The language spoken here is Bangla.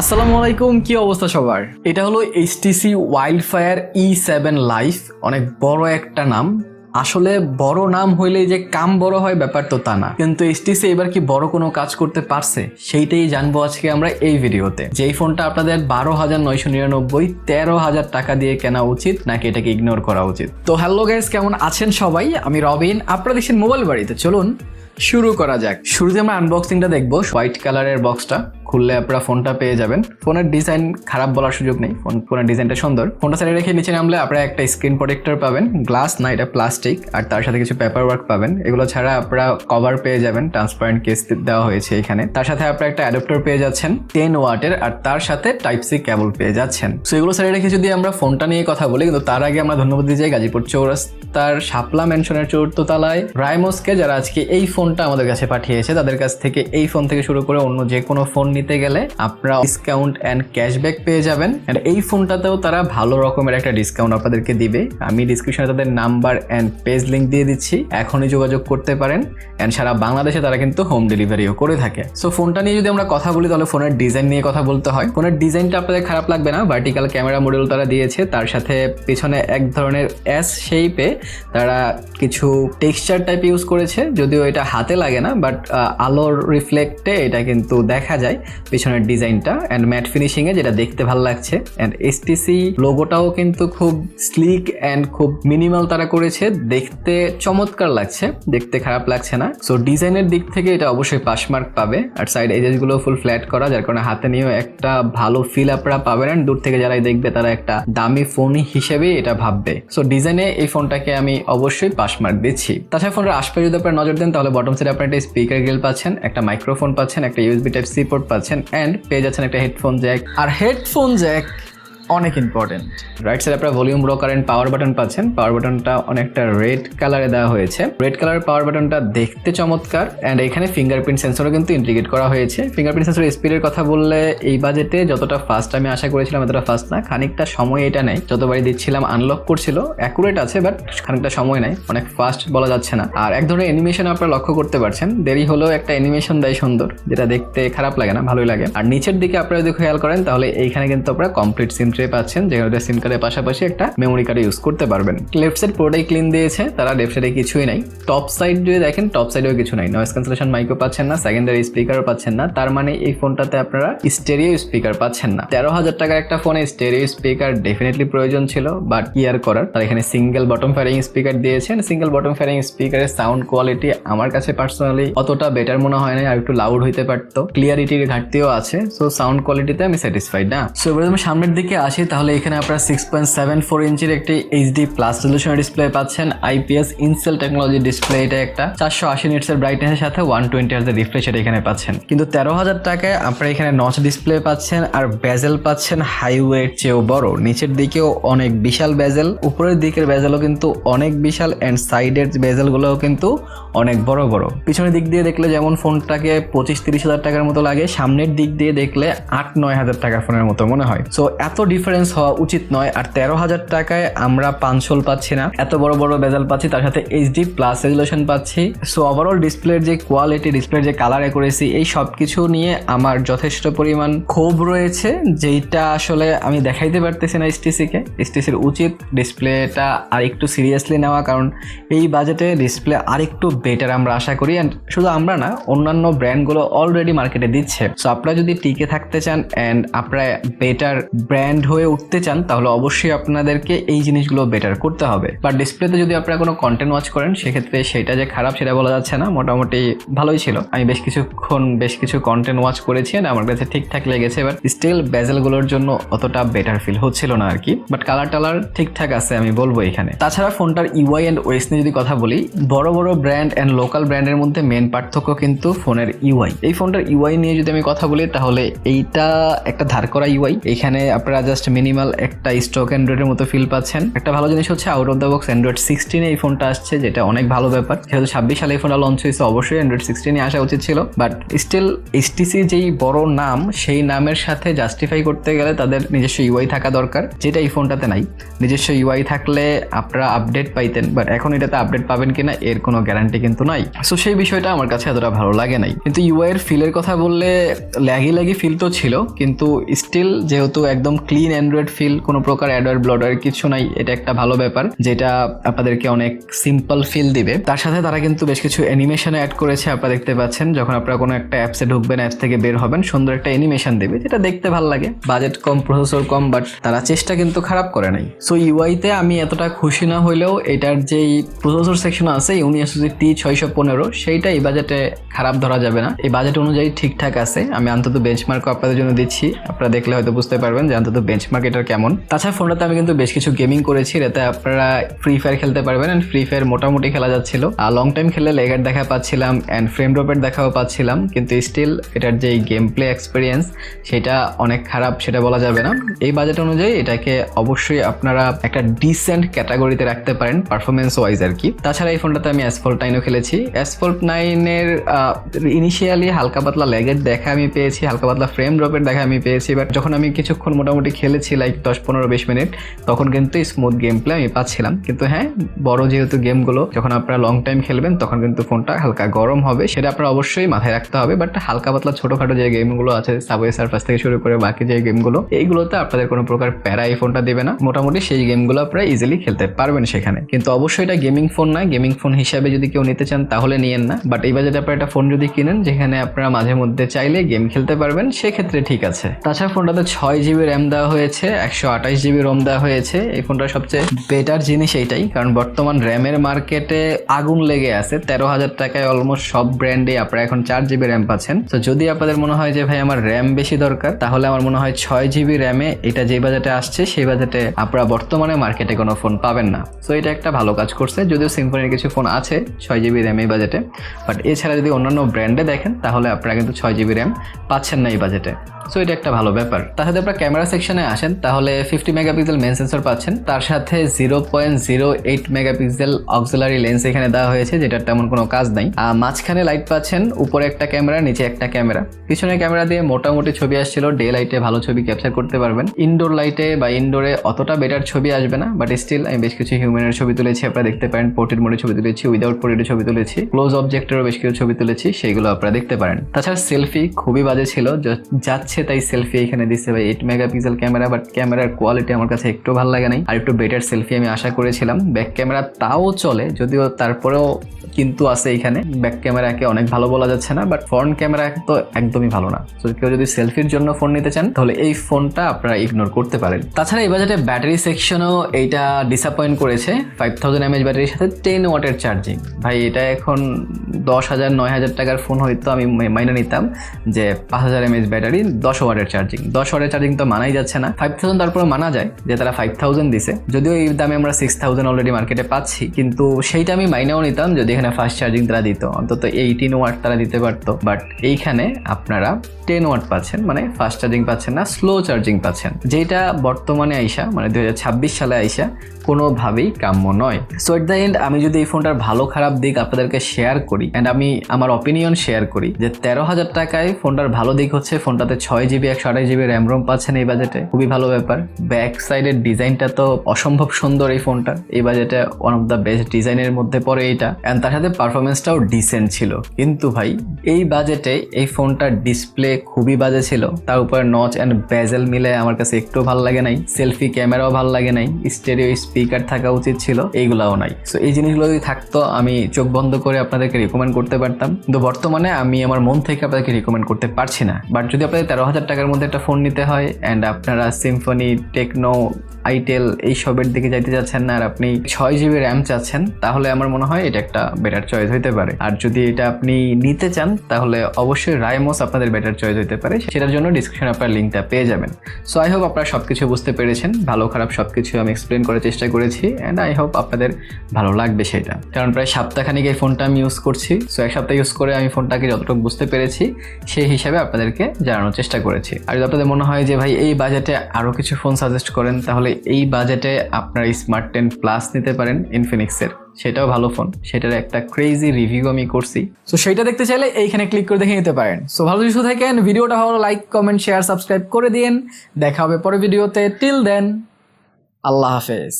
আসসালামু আলাইকুম, কি অবস্থা সবার? এটা হলো HTC Wildfire E seven life অনেক বড় একটা নাম। আসলে বড় নাম হইলে যে কাম বড় হয় ব্যাপার তো তা না। কিন্তু এইচটিসি এবার কি বড় কোনো কাজ করতে পারছে, সেইটাই জানব আজকে আমরা এই ভিডিওতে। যেই ফোনটা আপনাদের বারো হাজার নয়শো নিরানব্বই, তেরো হাজার টাকা দিয়ে কেনা উচিত, নাকি এটাকে ইগনোর করা উচিত? তো হ্যালো গাইস কেমন আছেন সবাই? আমি রবিন আপনারা দেখছেন মোবাইল বাড়িতে। চলুন শুরু করা যাক। শুরুতে আমরা আনবক্সিংটা দেখব। হোয়াইট কালারের বক্সটা খুললে আপনারা ফোনটা পেয়ে যাবেন। ফোনের ডিজাইন খারাপ বলার সুযোগ নেই। ফোন ফোনের ডিজাইনটা সুন্দর। ফোনটা সাইডে রেখে নিচে নামলে আপনারা একটা স্ক্রিন প্রোটেক্টর পাবেন। গ্লাস না, এটা প্লাস্টিক আর তার সাথে কিছু পেপার ওয়ার্ক পাবেন। এগুলো ছাড়া আপনারা কভার পেয়ে যাবেন। ট্রান্সপারেন্ট কেস দেওয়া হয়েছে এখানে। তার সাথে আপনারা একটা অ্যাডাপ্টার পেয়ে যাচ্ছেন। টেন ওয়াটের। আর তার সাথে টাইপ সি কেবল পেয়ে যাচ্ছেন। সো এগুলো সাইডে রেখে যদি আমরা ফোনটা নিয়ে কথা বলি, কিন্তু তার আগে আমরা ধন্যবাদ দিতে চাই গাজীপুর চৌরাস্তার শাপলা মেনশনের চতুর্থ তলায়। রাইমোসকে যারা আজকে এই ফোনটা আমাদের কাছে পাঠিয়েছে। তাদের কাছ থেকে এই ফোন থেকে শুরু করে অন্য যে কোনো ফোন নিতে গেলে আপনারা ডিসকাউন্ট অ্যান্ড ক্যাশব্যাক পেয়ে যাবেন। অ্যান্ড এই ফোনটাতেও তারা ভালো রকমের একটা ডিসকাউন্ট আপনাদেরকে দিবে। আমি ডিসক্রিপশনে তাদের নাম্বার অ্যান্ড পেজ লিঙ্ক দিয়ে দিচ্ছি। এখনই যোগাযোগ করতে পারেন। অ্যান্ড সারা বাংলাদেশে তারা কিন্তু হোম ডেলিভারিও করে থাকে। সো ফোনটা নিয়ে যদি আমরা কথা বলি, তাহলে ফোনের ডিজাইন নিয়ে কথা বলতে হয়। ফোনের ডিজাইনটা আপনাদের খারাপ লাগবে না। ভার্টিক্যাল ক্যামেরা মডেল তারা দিয়েছে। তার সাথে পিছনে এক ধরনের এস শেপে তারা কিছু টেক্সচার টাইপ ইউজ করেছে। যদিও এটা হাতে লাগে না বাট আলোর রিফ্লেক্টে এটা কিন্তু দেখা যায় পিছনের ডিজাইনটা অ্যান্ড ম্যাট ফিনিশিংয়ে যেটা দেখতে ভালো লাগছে অ্যান্ড এসটিসি লোগোটাও কিন্তু খুব স্লিক অ্যান্ড খুব মিনিমাল তারা করেছে, দেখতে চমৎকার লাগছে, দেখতে খারাপ লাগছে না। সো ডিজাইনের দিক থেকে এটা অবশ্যই পাস মার্ক পাবে আর সাইড এজেসগুলো ফুল ফ্ল্যাট করা, যার কারণে হাতে নিয়েও একটা ভালো ফিল আপনারা পাবেন and দূর থেকে যারাই দেখবে তারা একটা দামি ফোন হিসেবে এটা ভাববে। সো ডিজাইনে এই ফোনটাকে আমি অবশ্যই পাস মার্ক দিচ্ছি। তাছাড়া ফোনের আশপাশে যদি আপনারা নজর দেন, তাহলে বটম সাইডে আপনি একটা স্পিকার গ্রিল পাচ্ছেন, একটা মাইক্রোফোন পাচ্ছেন, একটা ইউএসবি টাইপ সি পোর্ট পাচ্ছেন এন্ড পেয়ে যাচ্ছেন একটা হেডফোন জ্যাক আর হেডফোন জ্যাক অনেক ইম্পর্টেন্ট রাইট সাইড আপনারা volume rocker and power button পাচ্ছেন। পাওয়ার বাটনটা অনেকটা রেড কালারে দেওয়া হয়েছে। রেড কালার পাওয়ার বাটনটা দেখতে চমৎকার অ্যান্ড এখানে ফিঙ্গারপ্রিন্ট সেন্সরও কিন্তু ইন্টিগ্রেট করা হয়েছে। ফিঙ্গারপ্রিন্ট সেন্সর স্পিডের কথা বললে এই বাজেটে যতটা ফাস্ট আমি আশা করেছিলাম এতটা ফাস্ট না। খানিকটা সময় এটা নেই। যতবারই দিচ্ছিলাম আনলক করছিল অ্যাকুরেট আছে বাট খানিকটা সময় নেই। অনেক ফাস্ট বলা যাচ্ছে না। আর এক ধরনের অ্যানিমেশন আপনারা লক্ষ্য করতে পারছেন। দেরি হলেও একটা অ্যানিমেশন দেয় সুন্দর। যেটা দেখতে খারাপ লাগে না, ভালোই লাগে। আর নিচের দিকে আপনারা যদি খেয়াল করেন তাহলে এইখানে কিন্তু আপনারা কমপ্লিট সিম ট্রে পাচ্ছেন যেখানে সিম কার্ডের পাশাপাশি একটা মেমোরি কার্ড ইউজ করতে পারবেন। লেফট সাইড পুরোটাই ক্লিন দিয়েছে, তারা লেফট সাইডে কিছুই নাই। টপ সাইড যদি দেখেন টপ সাইডেও কিছু নাই। নয়েস ক্যান্সেলেশন মাইকও পাচ্ছেন না সেকেন্ডারি স্পিকারও পাচ্ছেন না। তার মানে এই ফোনটাতে আপনারা স্টেরিও স্পিকার পাচ্ছেন না। তেরো হাজার টাকার একটা ফোনে স্টেরিও স্পিকার ডেফিনেটলি প্রয়োজন ছিল বাট ইয়ার করার। তার এখানে সিঙ্গেল বটম ফ্যারিং স্পিকার দিয়েছেন। সিঙ্গেল বটম ফ্যারিং স্পিকারের সাউন্ড কোয়ালিটি আমার কাছে পার্সোনালি অতটা বেটার মনে হয় না আর একটু লাউড হইতে পারতো। ক্লিয়ারিটির ঘাটতিও আছে সো সাউন্ড কোয়ালিটিতে আমি স্যাটিসফাইড না। সো সামনের দিকে আসি, তাহলে এখানে আপনারা সিক্স পয়েন্ট সেভেন ফোর ইঞ্চির একটি এইচডি প্লাস রেজলিউশনের ডিসপ্লে পাচ্ছেন। আইপিএস ইনসেল টেকনোলজি ডিসপ্লে এটা একটা। চারশো আশি নিটসের ব্রাইটনেসের সাথে ওয়ান টোয়েন্টি হার্জের রিফ্রেশ এটা এখানে পাচ্ছেন। কিন্তু তেরো হাজার টাকায় আপনারা এখানে নচ ডিসপ্লে পাচ্ছেন আর বেজেল পাচ্ছেন হাইওয়ের চেয়েও বড়। নিচের দিকেও অনেক বিশাল বেজেল উপরের দিকের বেজেলও কিন্তু অনেক বিশাল অ্যান্ড সাইডের বেজেলগুলোও কিন্তু অনেক বড় বড়। পিছনের দিক দিয়ে দেখলে যেমন ফোনটাকে পঁচিশ তিরিশ হাজার টাকার মতো লাগে, সামনের দিক দিয়ে দেখলে আট নয় হাজার টাকার ফোনের মতো মনে হয়। সো এত ডিফারেন্স হওয়া উচিত নয়। আর তেরো হাজার টাকায় আমরা পাঁচশোল পাচ্ছি না। এত বড় বড় বেজাল পাচ্ছি, তার সাথে এইচডি প্লাস রেজুলেশন পাচ্ছি। সো ওভারঅল ডিসপ্লের যে কোয়ালিটি ডিসপ্লের যে কালার করেছি এই সব কিছু নিয়ে আমার যথেষ্ট পরিমাণ ক্ষোভ রয়েছে, যেইটা আসলে আমি দেখাইতে পারতেছি না এসটিসিকে এসটিসির উচিত ডিসপ্লেটা আর একটু সিরিয়াসলি নেওয়া, কারণ এই বাজেটে ডিসপ্লে আর একটু বেটার আমরা আশা করি। অ্যান্ড শুধু আমরা না, অন্যান্য ব্র্যান্ডগুলো অলরেডি মার্কেটে দিচ্ছে। সো আপনারা যদি টিকে থাকতে চান অ্যান্ড আপনারা বেটার ব্র্যান্ড হয়ে উঠতে চান, তাহলে অবশ্যই আপনাদেরকে এই জিনিসগুলো বেটার করতে হবে। বা ডিসপ্লেতে যদি আপনারা কোনো কন্টেন্ট ওয়াচ করেন, সেক্ষেত্রে সেটা যে খারাপ সেটা বলা যাচ্ছে না, মোটামুটি ভালোই ছিল। আমি বেশ কিছুক্ষণ বেশ কিছু কন্টেন্ট ওয়াচ করেছি and আমার কাছে ঠিকঠাক লেগেছে এবার স্টিল ব্যাজেলগুলোর জন্য অতটা বেটার ফিল হচ্ছিল না আর কি বাট কালার টালার ঠিকঠাক আছে, আমি বলব এখানে। তাছাড়া ফোনটার ইউআই অ্যান্ড ওয়েস নিয়ে যদি কথা বলি, বড় বড় ব্র্যান্ড অ্যান্ড লোকাল ব্র্যান্ডের মধ্যে মেন পার্থক্য কিন্তু ফোনের ইউআই এই ফোনটার ইউআই নিয়ে যদি আমি কথা বলি, তাহলে এইটা একটা ধার করা ইউআই এখানে আপনারা জাস্ট মিনিমাল একটা স্টক অ্যান্ড্রয়েডের মতো ফিল পাচ্ছেন। একটা ভালো জিনিস হচ্ছে out of the box Android সিক্সটিনে এই ফোনটা আসছে, যেটা অনেক ভালো ব্যাপার। যেহেতু ছাব্বিশ সালে এই ফোনটা লঞ্চ হয়েছে, অবশ্যই অ্যান্ড্রয়েড সিক্সটিনে আসা উচিত ছিল। বাট স্টিল এইচটিসি যেই বড় নাম, সেই নামের সাথে জাস্টিফাই করতে গেলে তাদের নিজস্ব ইউআই থাকা দরকার, যেটা এই ফোনটাতে নাই। নিজস্ব ইউআই থাকলে আপনারা আপডেট পাইতেন বাট এখন এটাতে আপডেট পাবেন কিনা, এর কোনো গ্যারান্টি কিন্তু নাই। সো সেই বিষয়টা আমার কাছে এতটা ভালো লাগে নাই। কিন্তু ইউআই এর ফিলের কথা বললে ল্যাগি ল্যাগি ফিল তো ছিল, কিন্তু স্টিল যেহেতু একদম ক্লিন অ্যান্ড্রয়েড ফিল, কোনো প্রকার অ্যাডওয়ার ব্লডার কিছু নাই, এটা একটা ভালো ব্যাপার, যেটা আপনাদেরকে অনেক সিম্পল ফিল দিবে। তার সাথে তারা কিন্তু বেশ কিছু অ্যানিমেশন অ্যাড করেছে, আপনারা দেখতে পাচ্ছেন, যখন আপনারা কোনো একটা অ্যাপসে ঢুকবেন অ্যাপস থেকে বের হবেন, সুন্দর একটা অ্যানিমেশন দেবে, যেটা দেখতে ভালো লাগে। বাজেট কম প্রসেসর কম বাট তারা চেষ্টা কিন্তু খারাপ করে নাই। সো ইউআইতে আমি এতটা খুশি না হলেও এটার যেই প্রসেসর সেকশন আছে ইউনিভার্সিটি টি ছয়শো পনেরো সেইটা এই বাজেটে খারাপ ধরা যাবে না। এই বাজেট অনুযায়ী ঠিকঠাক আছে, আমি অন্তত বেঞ্চমার্কও আপনাদের জন্য দিচ্ছি, আপনারা দেখলে হয়তো বুঝতে পারবেন যে অন্তত বেঞ্চমার্ক এটার কেমন? তাছাড়া ফোনটাতে আমি কিন্তু বেশ কিছু গেমিং করেছি এতে আপনারা ফ্রি ফায়ার খেলতে পারবেন অ্যান্ড ফ্রি ফায়ার মোটামুটি খেলা যাচ্ছিল। আর লং টাইম খেলে লেগার দেখা পাচ্ছিলাম অ্যান্ড ফ্রেম ড্রপের দেখাও পাচ্ছিলাম, কিন্তু স্টিল এটার যে গেম প্লে এক্সপিরিয়েন্স সেটা অনেক খারাপ, সেটা বলা যাবে না। এই বাজেট অনুযায়ী এটাকে অবশ্যই আপনারা একটা ডিসেন্ট ক্যাটাগরিতে রাখতে পারেন পারফরমেন্স ওয়াইজ আর কি। তাছাড়া এই ফোনটাতে আমি অ্যাসফল্ট নাইনও খেলেছি। অ্যাসফল্ট নাইনের ইনিশিয়ালি হালকা পাতলা লেগের দেখা আমি পেয়েছি, হালকা পাতলা ফ্রেম ড্রপের দেখা আমি পেয়েছি বাট যখন আমি কিছুক্ষণ মোটামুটি খেলেছি লাইক দশ পনেরো বিশ মিনিট, তখন কিন্তু স্মুথ গেম প্লে আমি পাচ্ছিলাম। কিন্তু হ্যাঁ বড় যেহেতু গেমগুলো যখন আপনারা লং টাইম খেলবেন, তখন কিন্তু ফোনটা হালকা গরম হবে, সেটা আপনার অবশ্যই মাথায় রাখতে হবে। বাট হালকা পাতলা ছোটোখাটো যে গেমগুলো আছে সাবওয়ে সার্ফাস থেকে শুরু করে বাকি যে গেমগুলো এইগুলোতে আপনাদের কোনো প্রকার প্যারা এই ফোনটা দেবে না। মোটামুটি সেই গেমগুলো আপনারা ইজিলি খেলতে পারবেন সেখানে। কিন্তু অবশ্যই এটা গেমিং ফোন না গেমিং ফোন হিসাবে যদি কেউ নিতে চান, তাহলে নিয়েন না। বাট এই বাজেটে আপনারা একটা ফোন যদি কিনেন, যেখানে আপনারা মাঝে মধ্যে চাইলে গেম খেলতে পারবেন, সেক্ষেত্রে ঠিক আছে। তাছাড়া ফোনটাতে ছয় জিবি র্যাম দেওয়া হয়েছে, একশো আঠাশ জিবি রোম দেওয়া হয়েছে। এই ফোনটার সবচেয়ে বেটার জিনিস এইটাই, কারণ বর্তমান র্যামের মার্কেটে আগুন লেগে আছে, তেরো হাজার টাকায় অলমোস্ট সব ব্র্যান্ডে আপনারা এখন চার জিবি র্যাম পাচ্ছেন। তো যদি আপনাদের মনে হয় যে, ভাই, আমার র্যাম বেশি দরকার তাহলে আমার মনে হয় ছয় জিবি র্যামে এটা যে বাজেটে আসছে, সেই বাজেটে আপনারা বর্তমানে মার্কেটে কোনো ফোন পাবেন না। সো এটা একটা ভালো কাজ করছে, যদিও সিম্ফনির কিছু ফোন আছে ছয় জিবি র্যাম এই বাজেটে বাট এছাড়া যদি অন্যান্য ব্র্যান্ডে দেখেন, তাহলে আপনারা কিন্তু ছয় জিবি র্যাম পাচ্ছেন না এই বাজেটে সো এটা একটা ভালো ব্যাপার। তার সাথে আপনারা ক্যামেরা সেকশনে আসেন, তাহলে ফিফটি মেগাপিক্সেল মেন সেন্সর পাচ্ছেন। তার সাথে zero point zero eight megapixel auxiliary lens এখানে দেওয়া হয়েছে, যেটার তেমন কোনো কাজ নাই। মাঝখানে লাইট পাচ্ছেন, উপরে একটা ক্যামেরা নিচে একটা ক্যামেরা পিছনের ক্যামেরা দিয়ে মোটামুটি ছবি আসছিল ডে লাইটে ভালো ছবি ক্যাপচার করতে পারবেন। ইনডোর লাইটে বা ইনডোরে অতটা বেটার ছবি আসবে না বাট স্টিল আমি বেশ কিছু হিউম্যানের ছবি তুলেছি, আপনারা দেখতে পারেন পোর্ট্রেট মোডে ছবি তুলেছি উইদাউট পোর্ট্রেটে ছবি তুলেছি ক্লোজ অবজেক্টেরও বেশ কিছু ছবি তুলেছি সেইগুলো আপনারা দেখতে পারেন। তাছাড়া সেলফি খুবই বাজে ছিল যাচ্ছে তাই সেলফি এখানে দিচ্ছে, ভাই এইট মেগাপিক্সেল ক্যামেরা বাট ক্যামেরার কোয়ালিটি আমার কাছে একটু ভালো লাগে নাই। আর একটু বেটার সেলফি আমি আশা করেছিলাম। ব্যাক ক্যামেরা তাও চলে, যদিও তারপরেও কিন্তু আছে এখানে। ব্যাক ক্যামেরাকে অনেক ভালো বলা যাচ্ছে না বাট ফ্রন্ট ক্যামেরা তো একদমই ভালো না। তো কেউ যদি সেলফির জন্য ফোন নিতে চান, তাহলে এই ফোনটা আপনারা ইগনোর করতে পারেন। তাছাড়া এই বাজেটে ব্যাটারি সেকশনও এইটা ডিসঅ্যাপয়েন্ট করেছে। ফাইভ থাউজেন্ড এমএচ ব্যাটারির সাথে টেন ওয়াটের চার্জিং ভাই, এটা এখন দশ হাজার, নয় হাজার টাকার ফোন হয়তো আমি মাইনে নিতাম যে পাঁচ হাজার এমএচ ব্যাটারি দশ ওয়াটের চার্জিং দশ ওয়াটের চার্জিং তো মানাই যাচ্ছে না। ফাইভ থাউজেন্ড তারপরে মানা যায় যে তারা ফাইভ থাউজেন্ড দিছে। যদিও এই দামে আমরা সিক্স থাউজেন্ড অলরেডি মার্কেটে পাচ্ছি, কিন্তু সেইটা আমি মাইনেও নিতাম যদি এখানে ফাস্ট চার্জিং তারা দিত। অন্তত এইটিন ওয়াট তারা দিতে পারতো। বাট এইখানে আপনারা টেন ওয়াট পাচ্ছেন মানে ফাস্ট চার্জিং পাচ্ছেন না স্লো চার্জিং পাচ্ছেন। যেটা বর্তমানে আইসা মানে দুই হাজার ছাব্বিশ সালে আইসা, কোনোভাবেই কাম্য নয়। সো এট দ্য এন্ড আমি যদি এই ফোনটার ভালো খারাপ দিক আপনাদেরকে শেয়ার করি অ্যান্ড আমি আমার অপিনিয়ন শেয়ার করি, যে তেরো হাজার টাকায় ফোনটার ভালো দিক হচ্ছে ফোনটাতে ছয় জিবি একশো আঠাশ জিবি র্যাম রোম পাচ্ছেন এই বাজেটে খুবই ভালো ব্যাপার। ব্যাক সাইডের ডিজাইনটা তো অসম্ভব সুন্দর এই ফোনটা এই বাজেটে ওয়ান অফ দ্য বেস্ট ডিজাইনের মধ্যে পড়ে এইটা অ্যান্ড তার সাথে পারফরমেন্সটাও ডিসেন্ট ছিল। কিন্তু ভাই, এই বাজেটে এই ফোনটার ডিসপ্লে খুবই বাজে ছিল। তার উপরে নচ অ্যান্ড ব্যাজেল মিলে আমার কাছে একটু ভালো লাগে নাই। সেলফি ক্যামেরাও ভালো লাগে নাই। স্টেরিও স্পিকার থাকা উচিত ছিল। এইগুলাও নাই। সো এই জিনিসগুলো যদি থাকতো। আমি চোখ বন্ধ করে আপনাদেরকে রিকমেন্ড করতে পারতাম। কিন্তু বর্তমানে আমি আমার মন থেকে আপনাদেরকে রিকমেন্ড করতে পারছি না। বাট যদি আপনাদের তেরো হাজার টাকার মধ্যে একটা ফোন নিতে হয় অ্যান্ড আপনারা সিম্ফনি টেকনো আইটেল এই সবের দিকে যাইতে যাচ্ছেন না আর আপনি ছয় জিবি র্যাম চাচ্ছেন, তাহলে আমার মনে হয় এটা একটা বেটার চয়েস হইতে পারে। আর যদি এটা আপনি নিতে চান, তাহলে অবশ্যই রাইমোস আপনাদের বেটার চয়েস হইতে পারে। সেটার জন্য ডিসক্রিপশনে আপনার লিঙ্কটা পেয়ে যাবেন। সো আই হোপ আপনারা সব কিছু বুঝতে পেরেছেন। ভালো খারাপ সব কিছু আমি এক্সপ্লেন করার চেষ্টা করেছি অ্যান্ড আই হোপ আপনাদের ভালো লাগবে সেটা। কারণ প্রায় সপ্তাহখানিক এই ফোনটা আমি ইউজ করছি। সো এক সপ্তাহ ইউজ করে আমি ফোনটাকে যতটুকু বুঝতে পেরেছি, সেই হিসাবে আপনাদেরকে জানানোর চেষ্টা করেছি। আর যদি আপনাদের মনে হয় যে ভাই এই বাজেট বাজেটে আরও কিছু ফোন সাজেস্ট করেন, তাহলে এই বাজেটে আপনার স্মার্ট টেন প্লাস নিতে পারেন ইনফিনিক্সের সেটাও ভালো ফোন। সেটার একটা ক্রেজি রিভিউ আমি করছি। সো সেটা দেখতে চাইলে এইখানে ক্লিক করে দেখে নিতে পারেন। সো ভালো কিছু থাকেন। ভিডিওটা ভালো লাইক কমেন্ট শেয়ার সাবস্ক্রাইব করে দিন। দেখা হবে পরে ভিডিওতে টিল দেন আল্লাহ হাফেজ।